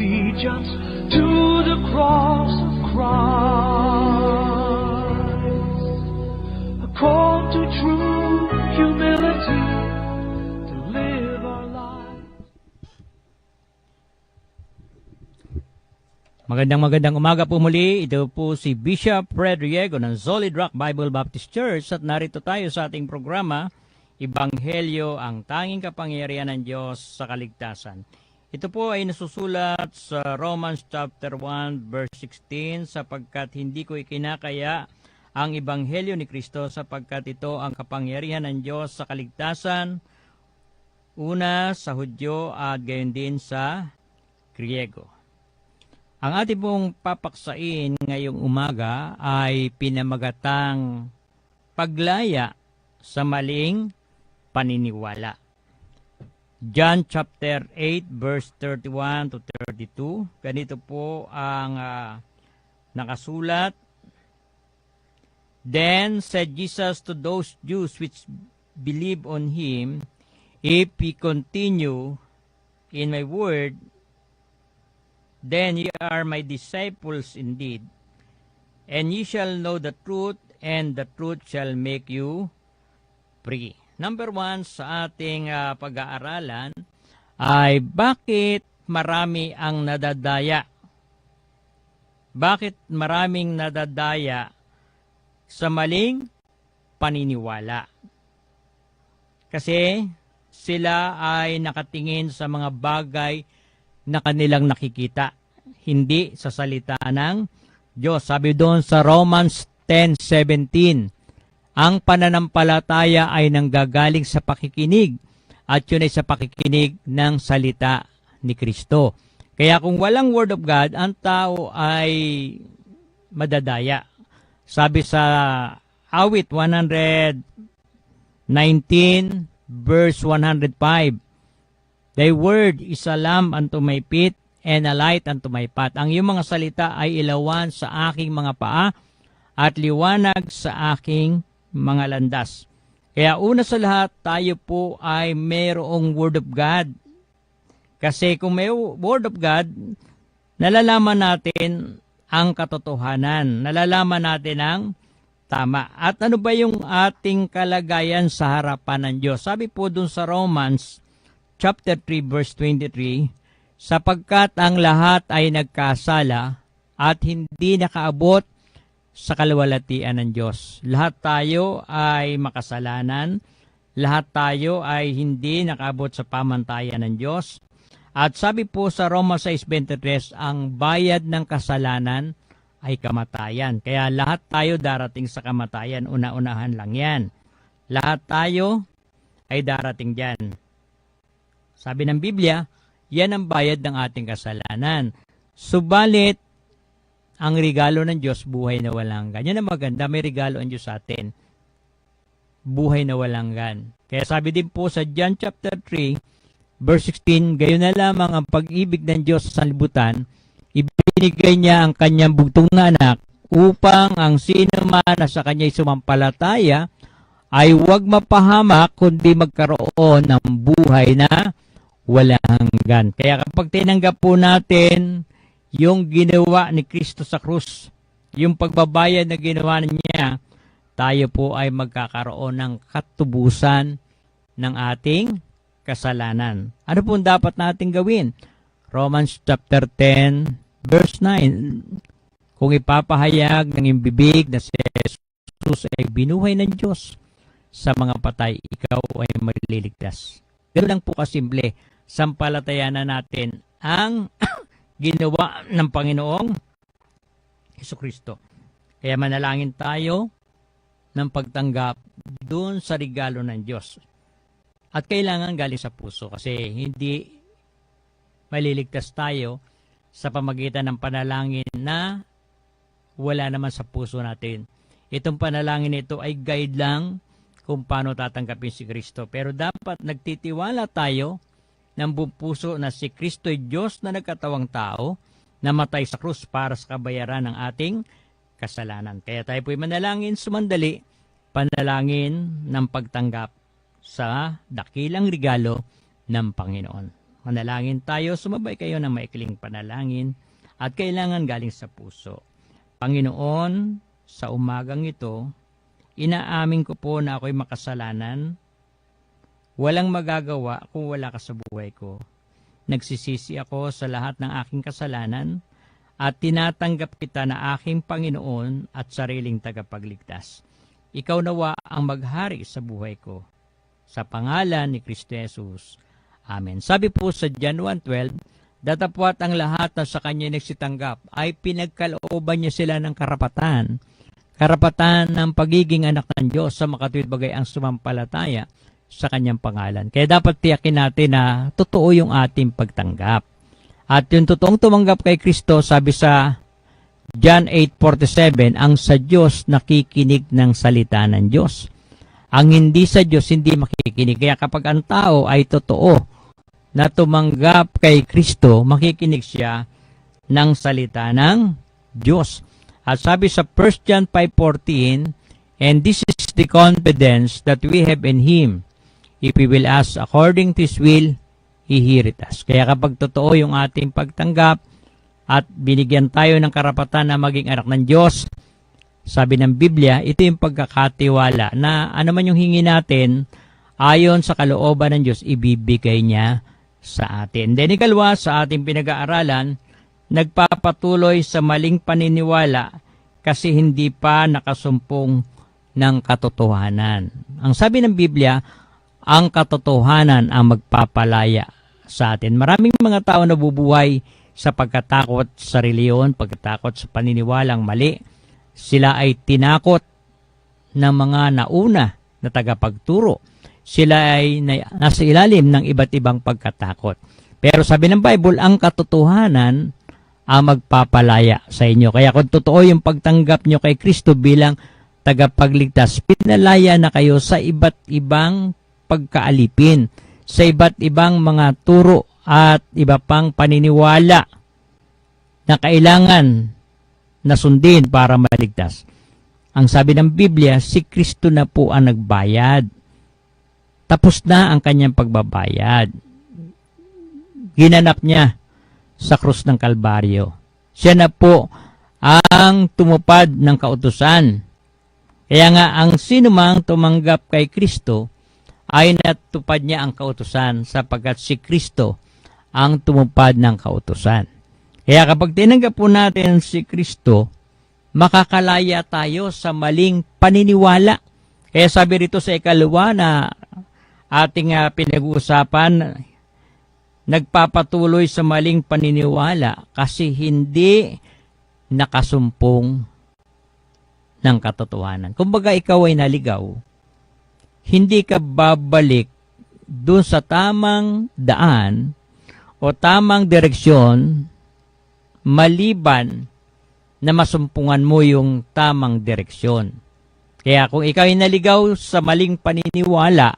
allegiance to the cross of Christ. A call to true humility to live our lives. Magandang magandang umaga po muli. Ito po si Bishop Fred Riego ng Solid Rock Bible Baptist Church at narito tayo sa ating programa, Ibanghelyo, ang tanging kapangyarihan ng Diyos sa kaligtasan. Ito po ay nasusulat sa Romans chapter 1 verse 16 sapagkat hindi ko ikinakaya ang Ibanghelyo ni Kristo sapagkat ito ang kapangyarihan ng Diyos sa kaligtasan una sa Hudyo at gayon din sa Griego. Ang ating pong papaksain ngayong umaga ay pinamagatang paglaya sa maling paniniwala. John chapter 8 verse 31 to 32. Ganito po ang ah, nakasulat. Then said Jesus to those Jews which believe on him, If ye continue in my word, then ye are my disciples indeed, and ye shall know the truth, and the truth shall make you free. Number one sa ating ah, pag-aaralan ay bakit marami ang nadadaya? Bakit maraming nadadaya sa maling paniniwala? Kasi sila ay nakatingin sa mga bagay na kanilang nakikita, hindi sa salita ng Diyos. Sabi doon sa Romans 10.17, ang pananampalataya ay nanggagaling sa pakikinig at yun ay sa pakikinig ng salita ni Kristo. Kaya kung walang Word of God, ang tao ay madadaya. Sabi sa awit 119 verse 105, Thy word is a lamp unto my feet and a light unto my path. Ang iyong mga salita ay ilawan sa aking mga paa at liwanag sa aking mga landas. Kaya una sa lahat, tayo po ay mayroong Word of God. Kasi kung may Word of God, nalalaman natin ang katotohanan. Nalalaman natin ang tama. At ano ba yung ating kalagayan sa harapan ng Diyos? Sabi po dun sa Romans chapter 3 verse 23, sapagkat ang lahat ay nagkasala at hindi nakaabot sa kalwalatian ng Diyos. Lahat tayo ay makasalanan, lahat tayo ay hindi nakaabot sa pamantayan ng Diyos. At sabi po sa Roma 6.23, ang bayad ng kasalanan ay kamatayan. Kaya lahat tayo darating sa kamatayan, una-unahan lang yan. Lahat tayo ay darating dyan. Sabi ng Biblia, yan ang bayad ng ating kasalanan. Subalit, ang regalo ng Diyos, buhay na walang gan. Yan ang maganda, may regalo ang Diyos sa atin. Buhay na walang gan. Kaya sabi din po sa John chapter 3, verse 16, gayon na lamang ang pag-ibig ng Diyos sa sanlibutan, ibinigay niya ang kanyang bugtong na anak upang ang sino man na sa kanya'y sumampalataya ay huwag mapahamak kundi magkaroon ng buhay na walang hanggan. Kaya kapag tinanggap po natin yung ginawa ni Kristo sa krus, yung pagbabayad na ginawa niya, tayo po ay magkakaroon ng katubusan ng ating kasalanan. Ano po dapat natin gawin? Romans chapter 10 verse 9. Kung ipapahayag ng iyong bibig na si Jesus ay binuhay ng Diyos sa mga patay, ikaw ay maliligtas. Ganun lang po kasimple. Sampalatayanan natin ang ginawa ng Panginoong Heso Kristo. Kaya manalangin tayo ng pagtanggap doon sa regalo ng Diyos. At kailangan galing sa puso kasi hindi maliligtas tayo sa pamagitan ng panalangin na wala naman sa puso natin. Itong panalangin ito ay guide lang kung paano tatanggapin si Kristo. Pero dapat nagtitiwala tayo ng buong puso na si Kristo ay Diyos na nagkatawang tao, namatay sa krus para sa kabayaran ng ating kasalanan. Kaya tayo po'y manalangin sumandali, panalangin ng pagtanggap sa dakilang regalo ng Panginoon. Manalangin tayo, sumabay kayo ng maikling panalangin at kailangan galing sa puso. Panginoon, sa umagang ito, inaamin ko po na ako'y makasalanan. Walang magagawa kung wala ka sa buhay ko. Nagsisisi ako sa lahat ng aking kasalanan at tinatanggap kita na aking Panginoon at sariling tagapagligtas. Ikaw nawa ang maghari sa buhay ko. Sa pangalan ni Kristo Jesus. Amen. Sabi po sa John 1.12, Datapwat ang lahat na sa kanya nagsitanggap ay pinagkalooban niya sila ng karapatan. Karapatan ng pagiging anak ng Diyos sa makatuwid bagay ang sumampalataya sa kanyang pangalan. Kaya dapat tiyakin natin na totoo yung ating pagtanggap. At yung totoong tumanggap kay Kristo, sabi sa John 8.47, ang sa Diyos nakikinig ng salita ng Diyos. Ang hindi sa Diyos, hindi makikinig. Kaya kapag ang tao ay totoo na tumanggap kay Kristo, makikinig siya ng salita ng Diyos. At sabi sa 1 John 5.14, And this is the confidence that we have in Him. If we will ask according to His will, He heareth us. Kaya kapag totoo yung ating pagtanggap at binigyan tayo ng karapatan na maging anak ng Diyos, sabi ng Biblia, ito yung pagkakatiwala na ano man yung hingi natin, ayon sa kalooban ng Diyos, ibibigay niya sa atin. Then ikalwa, sa ating pinag-aaralan, nagpapatuloy sa maling paniniwala kasi hindi pa nakasumpong ng katotohanan. Ang sabi ng Biblia, ang katotohanan ang magpapalaya sa atin. Maraming mga tao nabubuhay sa pagkatakot sa reliyon, pagkatakot sa paniniwalang mali. Sila ay tinakot ng mga nauna na tagapagturo sila ay na, nasa ilalim ng iba't ibang pagkatakot. Pero sabi ng Bible, ang katotohanan ang magpapalaya sa inyo. Kaya kung totoo yung pagtanggap nyo kay Kristo bilang tagapagligtas, pinalaya na kayo sa iba't ibang pagkaalipin, sa iba't ibang mga turo at iba pang paniniwala na kailangan na sundin para maligtas. Ang sabi ng Biblia, si Kristo na po ang nagbayad tapos na ang kanyang pagbabayad. Ginanap niya sa krus ng Kalbaryo. Siya na po ang tumupad ng kautusan. Kaya nga ang sinumang tumanggap kay Kristo ay natupad niya ang kautusan sapagkat si Kristo ang tumupad ng kautusan. Kaya kapag tinanggap po natin si Kristo, makakalaya tayo sa maling paniniwala. Kaya sabi rito sa ikalawa na ating uh, pinag-uusapan, nagpapatuloy sa maling paniniwala kasi hindi nakasumpong ng katotohanan. Kumbaga ikaw ay naligaw, hindi ka babalik dun sa tamang daan o tamang direksyon maliban na masumpungan mo yung tamang direksyon. Kaya kung ikaw ay naligaw sa maling paniniwala,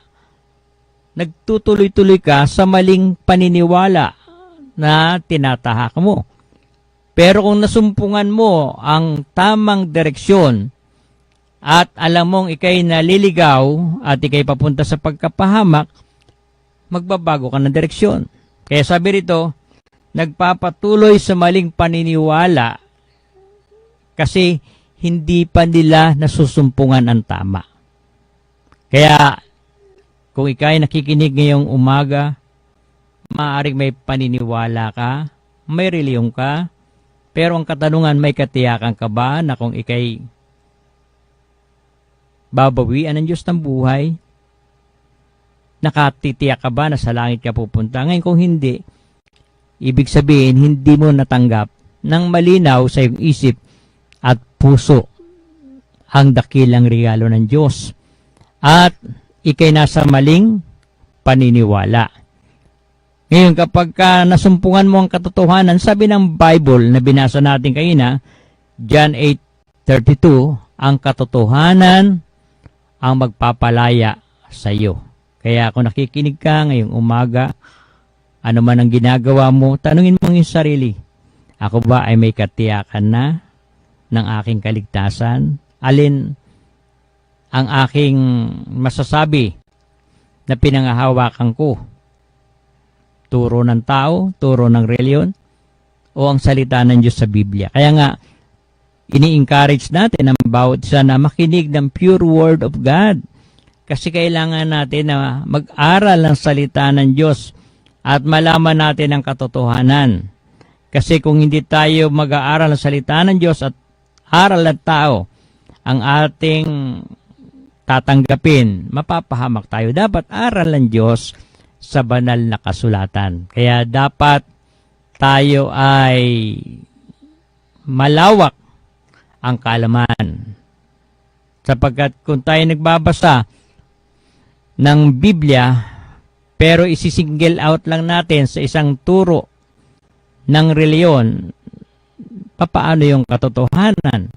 nagtutuloy-tuloy ka sa maling paniniwala na tinatahak mo. Pero kung nasumpungan mo ang tamang direksyon at alam mong ikay naliligaw at ikay papunta sa pagkapahamak, magbabago ka ng direksyon. Kaya sabi rito, nagpapatuloy sa maling paniniwala kasi hindi pa nila nasusumpungan ang tama. Kaya kung ikaw ay nakikinig ngayong umaga, maaaring may paniniwala ka, may reliyong ka, pero ang katanungan, may katiyakan ka ba na kung ikay babawian ng Diyos ng buhay? Nakatitiyak ka ba na sa langit ka pupunta? Ngayon kung hindi, ibig sabihin, hindi mo natanggap ng malinaw sa iyong isip at puso ang dakilang regalo ng Diyos. At ikay nasa maling paniniwala. Ngayon, kapag ka nasumpungan mo ang katotohanan, sabi ng Bible na binasa natin kanina, John 8.32, ang katotohanan ang magpapalaya sa iyo. Kaya kung nakikinig ka ngayong umaga, ano man ang ginagawa mo, tanungin mo yung sarili. Ako ba ay may katiyakan na ng aking kaligtasan? Alin ang aking masasabi na pinangahawakan ko? Turo ng tao, turo ng reliyon, o ang salita ng Diyos sa Biblia? Kaya nga, ini-encourage natin ang bawat isa na makinig ng pure word of God. Kasi kailangan natin na mag-aral ng salita ng Diyos at malaman natin ang katotohanan. Kasi kung hindi tayo mag-aaral ng salita ng Diyos at aral ng tao, ang ating tatanggapin, mapapahamak tayo. Dapat aral ng Diyos sa banal na kasulatan. Kaya dapat tayo ay malawak ang kalaman. Sapagkat kung tayo nagbabasa ng Biblia, pero isisingle out lang natin sa isang turo ng reliyon, papaano yung katotohanan?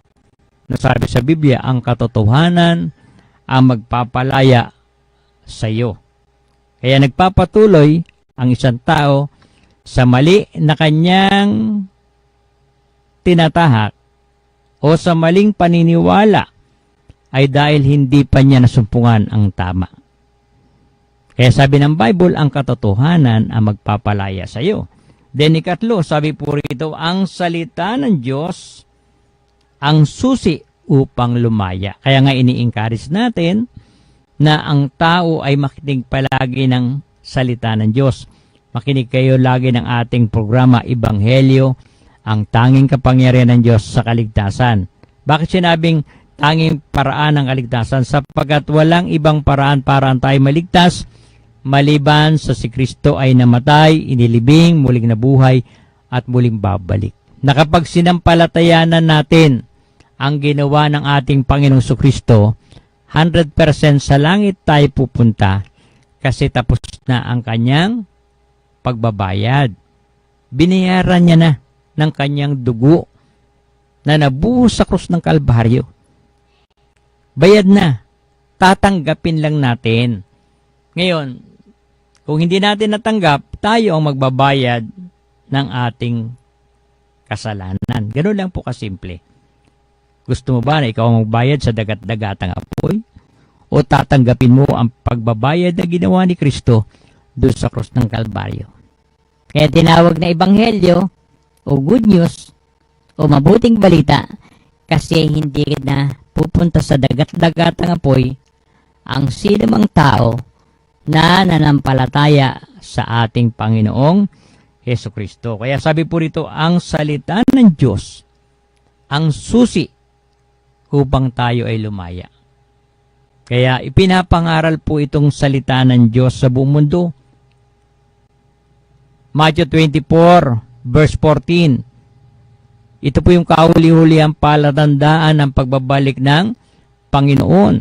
Nasabi sa Biblia, ang katotohanan ang magpapalaya sa iyo. Kaya nagpapatuloy ang isang tao sa mali na kanyang tinatahak o sa maling paniniwala ay dahil hindi pa niya nasumpungan ang tama. Kaya sabi ng Bible, ang katotohanan ang magpapalaya sa iyo. Then ikatlo, sabi po rito, ang salita ng Diyos ang susi upang lumaya. Kaya nga ini-encourage natin na ang tao ay makinig palagi ng salita ng Diyos. Makinig kayo lagi ng ating programa Ibanghelyo, ang tanging kapangyarihan ng Diyos sa kaligtasan. Bakit sinabing tanging paraan ng kaligtasan? Sapagkat walang ibang paraan para tayo maligtas maliban sa si Kristo ay namatay, inilibing, muling nabuhay, at muling babalik. Na kapag sinampalatayanan natin ang ginawa ng ating Panginoong Kristo, 100% sa langit tayo pupunta kasi tapos na ang kanyang pagbabayad. Binayaran niya na ng kanyang dugo na nabuhos sa krus ng Kalbaryo. Bayad na. Tatanggapin lang natin. Ngayon, kung hindi natin natanggap, tayo ang magbabayad ng ating kasalanan. Ganun lang po kasimple. Gusto mo ba na ikaw ang magbayad sa dagat-dagatang apoy? O tatanggapin mo ang pagbabayad na ginawa ni Kristo doon sa krus ng Kalbaryo? Kaya tinawag na ebanghelyo o good news o mabuting balita kasi hindi na pupunta sa dagat-dagatang apoy ang sino mang tao na nanampalataya sa ating Panginoong Heso Kristo. Kaya sabi po rito, ang salita ng Diyos ang susi upang tayo ay lumaya. Kaya ipinapangaral po itong salita ng Diyos sa buong mundo. Matthew 24, verse 14. Ito po yung kahuli-huli ang palatandaan ng pagbabalik ng Panginoon.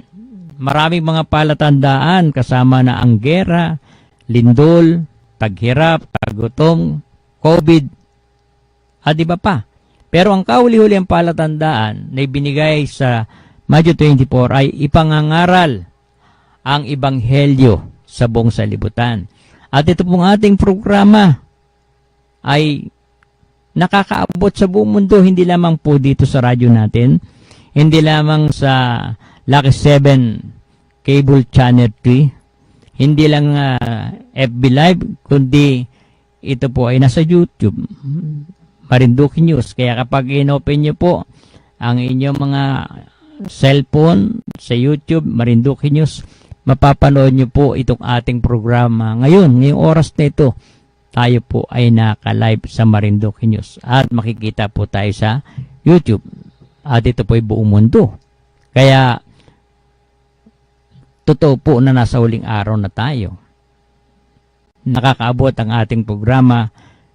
Maraming mga palatandaan kasama na ang gera, lindol, taghirap, tagutom, COVID, at iba pa. Pero ang kahuli-huli ang palatandaan na ibinigay sa Matthew 24 ay ipangangaral ang ibanghelyo sa buong salibutan. At ito pong ating programa ay nakakaabot sa buong mundo, hindi lamang po dito sa radyo natin, hindi lamang sa Lucky 7 Cable Channel 3, hindi lang uh, FB Live, kundi ito po ay nasa YouTube, Marinduque News. Kaya kapag inopen nyo po ang inyong mga cellphone sa YouTube, Marinduque News, mapapanood nyo po itong ating programa. Ngayon, ngayong oras na ito, tayo po ay naka-live sa Marinduque News at makikita po tayo sa YouTube at ito po ay buong mundo. Kaya totoo po na nasa huling araw na tayo. Nakakaabot ang ating programa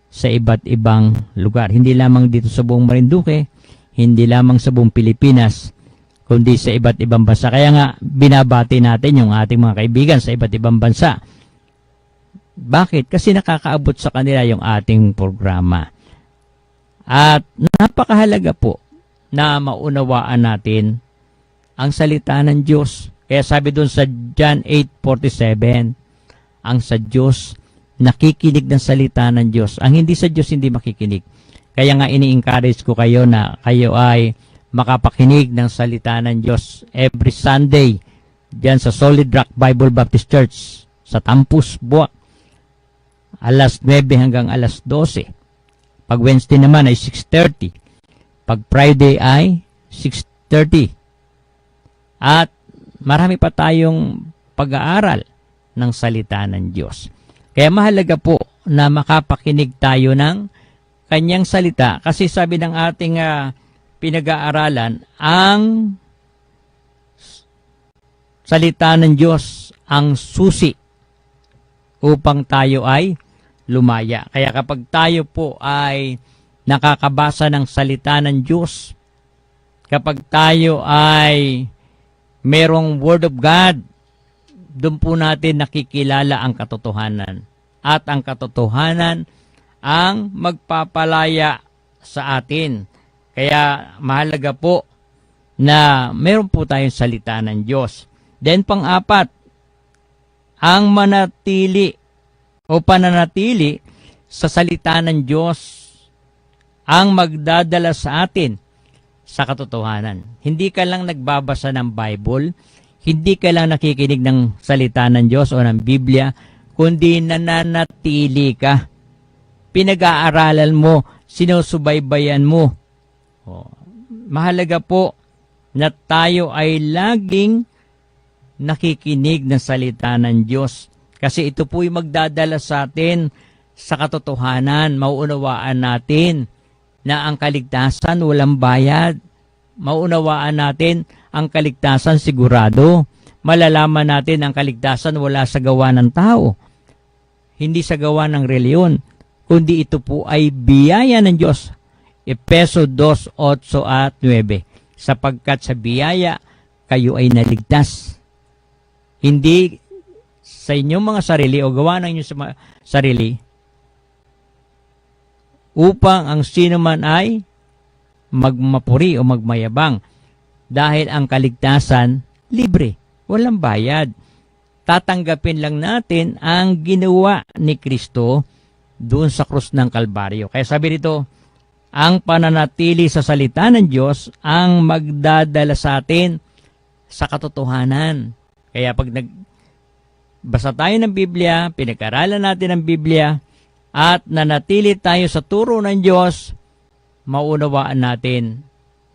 sa iba't ibang lugar. Hindi lamang dito sa buong Marinduque, hindi lamang sa buong Pilipinas, kundi sa iba't ibang bansa. Kaya nga, binabati natin yung ating mga kaibigan sa iba't ibang bansa bakit? Kasi nakakaabot sa kanila yung ating programa. At napakahalaga po na maunawaan natin ang salita ng Diyos. Kaya sabi doon sa John 8.47, ang sa Diyos, nakikinig ng salita ng Diyos. Ang hindi sa Diyos, hindi makikinig. Kaya nga ini-encourage ko kayo na kayo ay makapakinig ng salita ng Diyos every Sunday diyan sa Solid Rock Bible Baptist Church sa Tampus, Buwak. Alas 9 hanggang alas 12. Pag Wednesday naman ay 6.30. Pag Friday ay 6.30. At marami pa tayong pag-aaral ng salita ng Diyos. Kaya mahalaga po na makapakinig tayo ng kanyang salita kasi sabi ng ating ah, pinag-aaralan, ang salita ng Diyos ang susi upang tayo ay lumaya. Kaya kapag tayo po ay nakakabasa ng salita ng Diyos, kapag tayo ay merong Word of God, doon po natin nakikilala ang katotohanan. At ang katotohanan ang magpapalaya sa atin. Kaya mahalaga po na meron po tayong salita ng Diyos. Then pang-apat, ang manatili o pananatili sa salita ng Diyos ang magdadala sa atin sa katotohanan. Hindi ka lang nagbabasa ng Bible, hindi ka lang nakikinig ng salita ng Diyos o ng Biblia, kundi nananatili ka. Pinag-aaralan mo, sinusubaybayan mo. O, mahalaga po na tayo ay laging nakikinig ng salita ng Diyos. Kasi ito po'y magdadala sa atin sa katotohanan. Mauunawaan natin na ang kaligtasan walang bayad. Mauunawaan natin ang kaligtasan sigurado. Malalaman natin ang kaligtasan wala sa gawa ng tao. Hindi sa gawa ng reliyon. Kundi ito po ay biyaya ng Diyos. Epeso 2, 8 at 9. Sapagkat sa biyaya, kayo ay naligtas. Hindi sa inyong mga sarili o gawa ng inyong sarili upang ang sino man ay magmapuri o magmayabang dahil ang kaligtasan libre, walang bayad. Tatanggapin lang natin ang ginawa ni Kristo doon sa krus ng Kalbaryo. Kaya sabi dito, ang pananatili sa salita ng Diyos ang magdadala sa atin sa katotohanan. Kaya pag nag basa tayo ng Biblia, pinag-aralan natin ang Biblia, at nanatili tayo sa turo ng Diyos, maunawaan natin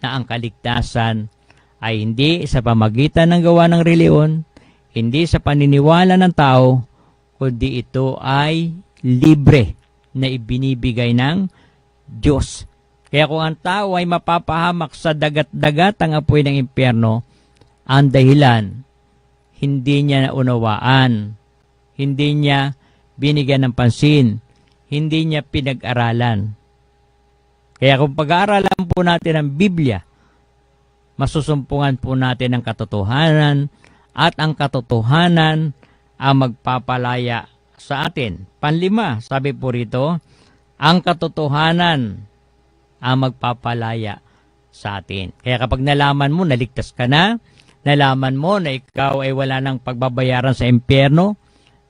na ang kaligtasan ay hindi sa pamagitan ng gawa ng reliyon, hindi sa paniniwala ng tao, kundi ito ay libre na ibinibigay ng Diyos. Kaya kung ang tao ay mapapahamak sa dagat-dagatang apoy ng impyerno, ang dahilan, hindi niya naunawaan, hindi niya binigyan ng pansin, hindi niya pinag-aralan. Kaya kung pag-aaralan po natin ang Biblia, masusumpungan po natin ang katotohanan at ang katotohanan ang magpapalaya sa atin. Panlima, sabi po rito, ang katotohanan ang magpapalaya sa atin. Kaya kapag nalaman mo, naligtas ka na, nalaman mo na ikaw ay wala ng pagbabayaran sa impyerno,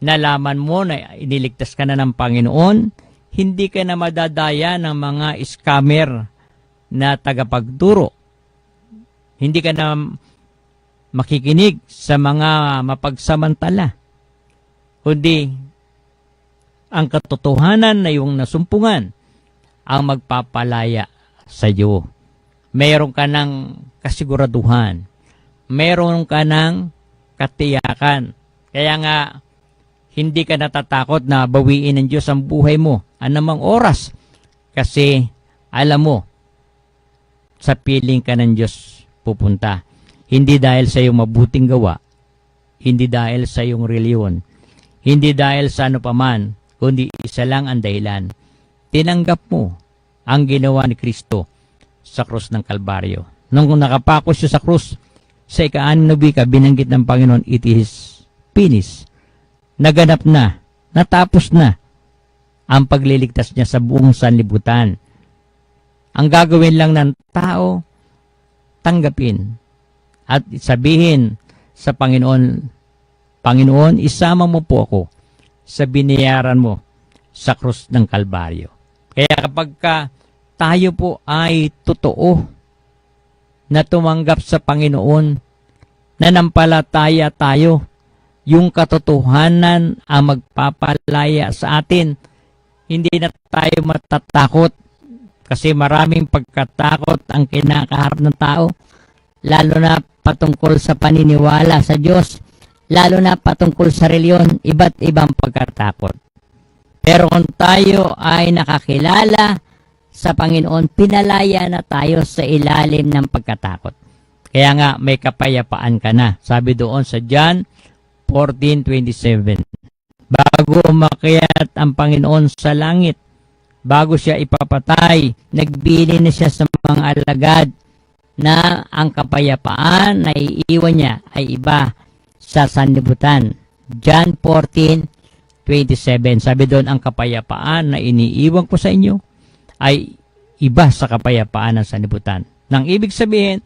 nalaman mo na iniligtas ka na ng Panginoon, hindi ka na madadaya ng mga scammer na tagapagturo. Hindi ka na makikinig sa mga mapagsamantala. Kundi ang katotohanan na yung nasumpungan ang magpapalaya sa iyo. Meron ka ng kasiguraduhan. Meron ka ng katiyakan. Kaya nga, hindi ka natatakot na bawiin ng Diyos ang buhay mo anumang oras. Kasi alam mo, sa piling ka ng Diyos pupunta. Hindi dahil sa iyong mabuting gawa, hindi dahil sa iyong reliyon, hindi dahil sa ano paman, kundi isa lang ang dahilan. Tinanggap mo ang ginawa ni Kristo sa krus ng Kalbaryo. Nung nakapako siya sa krus, sa ika-anim na binanggit ng Panginoon, it is finished naganap na, natapos na ang pagliligtas niya sa buong sanlibutan. Ang gagawin lang ng tao, tanggapin at sabihin sa Panginoon, Panginoon, isama mo po ako sa binayaran mo sa krus ng Kalbaryo. Kaya kapag ka tayo po ay totoo na tumanggap sa Panginoon, nanampalataya tayo, yung katotohanan ang magpapalaya sa atin. Hindi na tayo matatakot kasi maraming pagkatakot ang kinakaharap ng tao, lalo na patungkol sa paniniwala sa Diyos, lalo na patungkol sa reliyon, iba't ibang pagkatakot. Pero kung tayo ay nakakilala sa Panginoon, pinalaya na tayo sa ilalim ng pagkatakot. Kaya nga may kapayapaan ka na. Sabi doon sa John 14.27 Bago umakyat ang Panginoon sa langit, bago siya ipapatay, nagbili na siya sa mga alagad na ang kapayapaan na iiwan niya ay iba sa sanlibutan. John 14:27. Sabi doon, ang kapayapaan na iniiwan ko sa inyo ay iba sa kapayapaan ng sanlibutan. Nang ibig sabihin,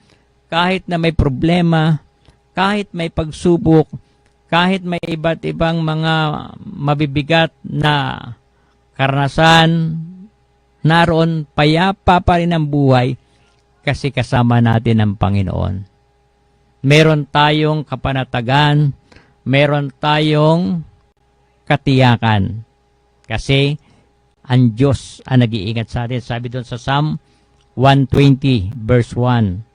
kahit na may problema, kahit may pagsubok, kahit may iba't ibang mga mabibigat na karanasan, naroon payapa pa rin ang buhay kasi kasama natin ang Panginoon. Meron tayong kapanatagan, meron tayong katiyakan. Kasi ang Diyos ang nag-iingat sa atin. Sabi doon sa Psalm 120 verse 1.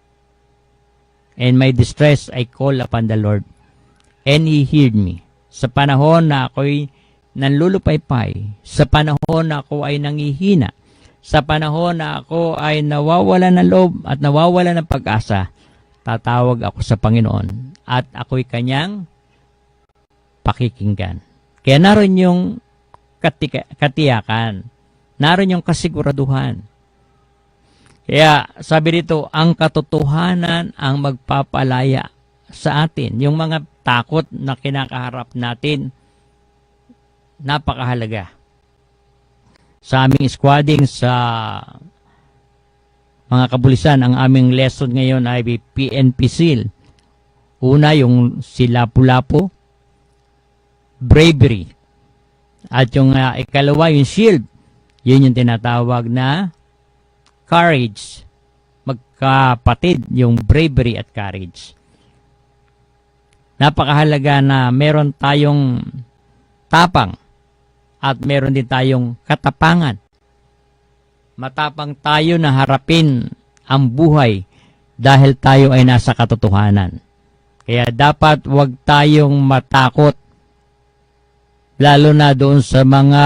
In my distress, I call upon the Lord, and He heard me. Sa panahon na ako'y nanlulupaypay, sa panahon na ako ay nangihina, sa panahon na ako ay nawawala ng loob at nawawala ng pag-asa, tatawag ako sa Panginoon at ako'y kanyang pakikinggan. Kaya naroon yung katika, katiyakan, naroon yung kasiguraduhan. Kaya sabi dito, ang katotohanan ang magpapalaya sa atin. Yung mga takot na kinakaharap natin, napakahalaga. Sa aming squadding sa mga kabulisan, ang aming lesson ngayon ay PNP SEAL. Una, yung silapu-lapu, bravery. At yung uh, ikalawa, yung shield. Yun yung tinatawag na courage. Magkapatid, yung bravery at courage. Napakahalaga na meron tayong tapang at meron din tayong katapangan. Matapang tayo na harapin ang buhay dahil tayo ay nasa katotohanan. Kaya dapat wag tayong matakot lalo na doon sa mga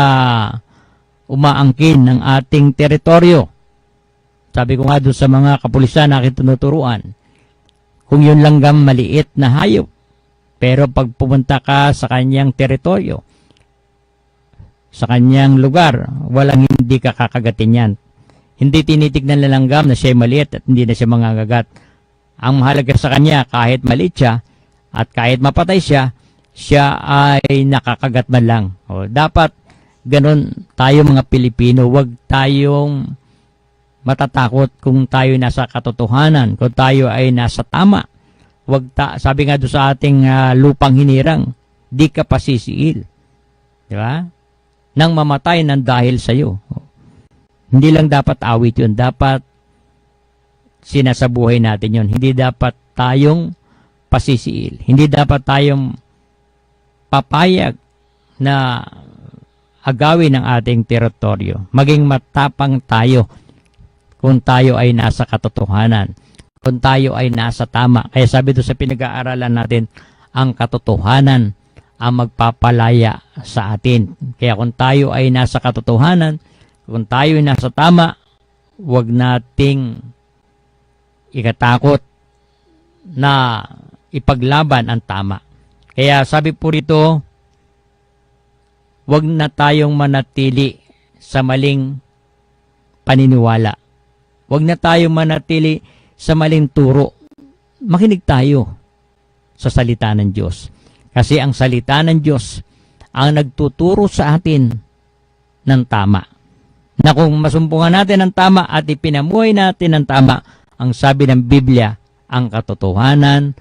umaangkin ng ating teritoryo. Sabi ko nga doon sa mga kapulisan na aking tinuturuan, kung yun langgam maliit na hayop, pero pag pumunta ka sa kanyang teritoryo, sa kanyang lugar, walang hindi ka kakagatin yan. Hindi tinitignan na langgam na siya maliit at hindi na siya mangangagat. Ang mahalaga sa kanya, kahit maliit siya at kahit mapatay siya, siya ay nakakagat man lang. O, dapat ganun tayo mga Pilipino, wag tayong matatakot kung tayo nasa katotohanan, kung tayo ay nasa tama. Wag ta, sabi nga doon sa ating uh, lupang hinirang, di ka pasisiil. Di ba? Nang mamatay ng dahil sa iyo. Hindi lang dapat awit yun, dapat sinasabuhay natin yun. Hindi dapat tayong pasisiil. Hindi dapat tayong papayag na agawin ang ating teritoryo. Maging matapang tayo kung tayo ay nasa katotohanan. Kung tayo ay nasa tama. Kaya sabi doon sa pinag-aaralan natin, ang katotohanan ang magpapalaya sa atin. Kaya kung tayo ay nasa katotohanan, kung tayo ay nasa tama, huwag nating ikatakot na ipaglaban ang tama. Kaya sabi po rito, huwag na tayong manatili sa maling paniniwala. Huwag na tayong manatili sa maling turo. Makinig tayo sa salita ng Diyos. Kasi ang salita ng Diyos ang nagtuturo sa atin ng tama. Na kung masumpungan natin ang tama at ipinamuhay natin ang tama, ang sabi ng Biblia, ang katotohanan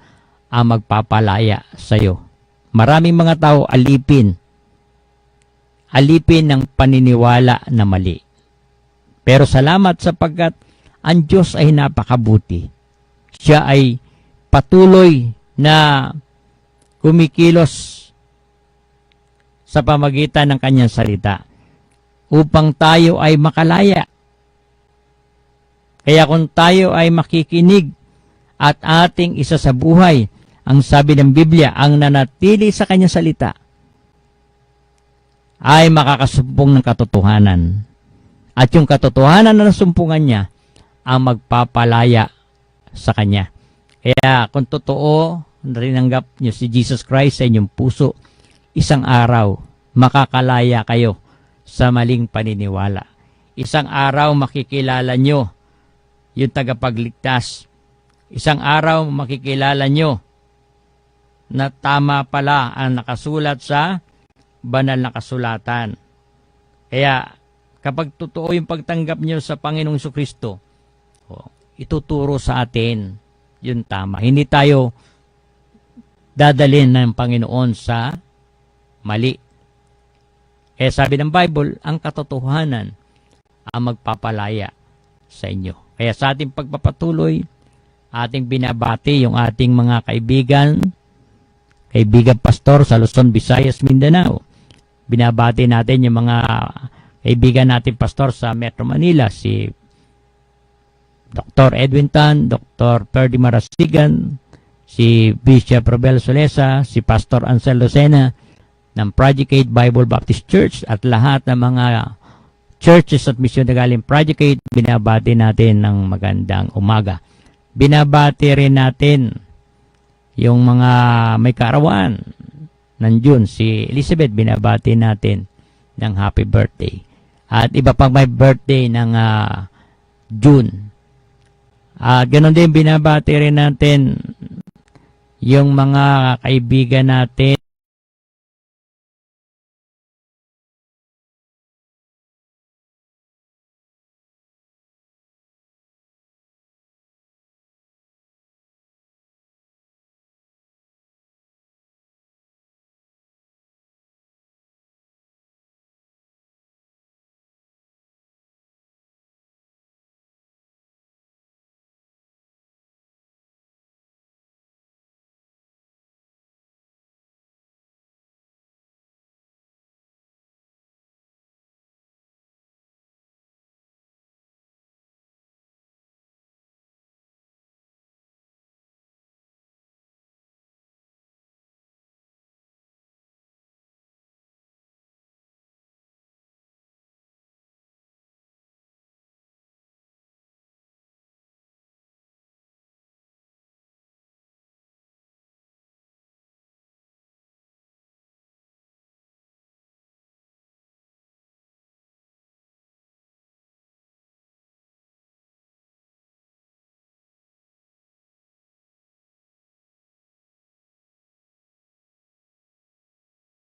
ang magpapalaya sa iyo. Maraming mga tao alipin. Alipin ng paniniwala na mali. Pero salamat sapagkat ang Diyos ay napakabuti. siya ay patuloy na kumikilos sa pamagitan ng kanyang salita upang tayo ay makalaya. Kaya kung tayo ay makikinig at ating isa sa buhay, ang sabi ng Biblia, ang nanatili sa kanyang salita, ay makakasumpong ng katotohanan. At yung katotohanan na nasumpungan niya, ang magpapalaya sa kanya. Kaya kung totoo, rinanggap niyo si Jesus Christ sa inyong puso, isang araw, makakalaya kayo sa maling paniniwala. Isang araw, makikilala nyo yung tagapagligtas. Isang araw, makikilala nyo na tama pala ang nakasulat sa banal na kasulatan. Kaya, kapag totoo yung pagtanggap nyo sa Panginoong Kristo, ituturo sa atin yung tama. Hindi tayo dadalhin ng Panginoon sa mali. Kaya sabi ng Bible, ang katotohanan ang magpapalaya sa inyo. Kaya sa ating pagpapatuloy, ating binabati yung ating mga kaibigan, kaibigan pastor sa Luzon, Visayas, Mindanao. Binabati natin yung mga kaibigan natin pastor sa Metro Manila, si Dr. Edwin Tan, Dr. Perdy Marasigan, si Bishop Robel Solesa, si Pastor Ansel Lucena ng Project 8 Bible Baptist Church at lahat ng mga churches at misyon na galing Project 8, binabati natin ng magandang umaga. Binabati rin natin yung mga may kaarawan nandiyon si Elizabeth binabati natin ng happy birthday at iba pang may birthday ng ah, June at ganon din binabati rin natin yung mga kaibigan natin